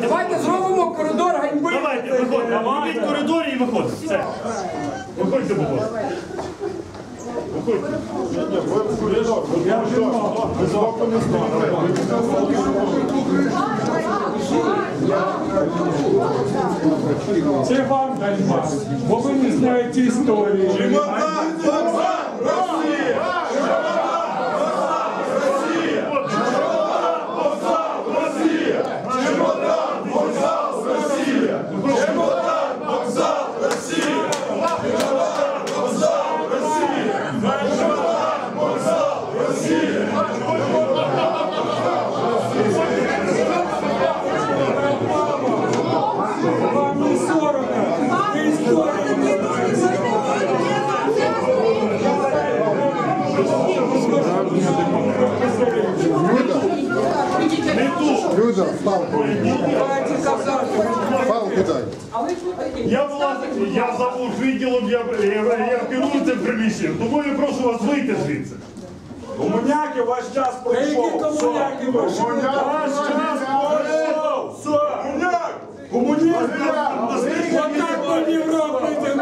Давайте зробимо коридор ганьби. Давайте, виходьте. Робіть коридор і виходьте. Виходьте, будь ласка. Виходьте. Я вже Ви з окна не Це вам ганьба, бо ви не знаєте історії. Люда, палку, Давайте казати. палку дай. Я власник, я завуж відділом, я, я, я керую цим приміщенням. Тому я прошу вас вийти звідси. Комуняки, ваш час пройшов. Які комуняки? Ваш час пройшов. Все. Комунізм. Отак ми в Європу йдемо. Тісно.